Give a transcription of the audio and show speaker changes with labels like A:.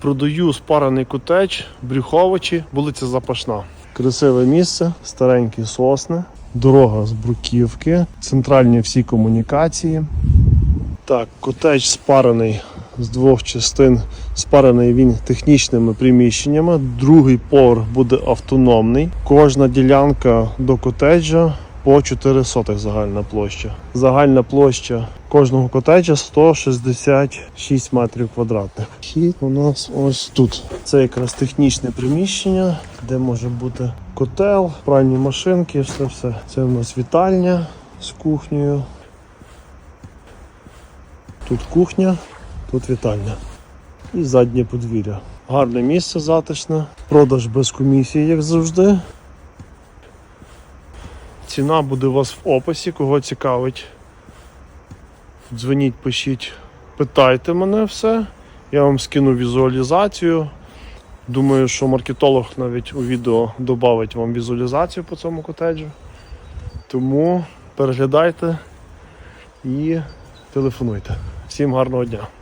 A: Продаю спарений котедж, Брюховичі, вулиця Запашна. Красиве місце, старенькі сосни, дорога з бруківки, центральні всі комунікації. Так, котедж спарений з двох частин. Спарений він технічними приміщеннями. Другий поверх буде автономний. Кожна ділянка до котеджа по 4 сотих загальна площа. Загальна площа кожного котеджа 166 метрів квадратних. Хід у нас ось тут. Це якраз технічне приміщення, де може бути котел, пральні машинки, все все. Це у нас вітальня з кухнею. Тут кухня, тут вітальня. І заднє подвір'я. Гарне місце затишне. Продаж без комісії, як завжди. Ціна буде у вас в описі, кого цікавить. Дзвоніть, пишіть, питайте мене все. Я вам скину візуалізацію. Думаю, що маркетолог навіть у відео додавить вам візуалізацію по цьому котеджу. Тому переглядайте і телефонуйте. Всім гарного дня!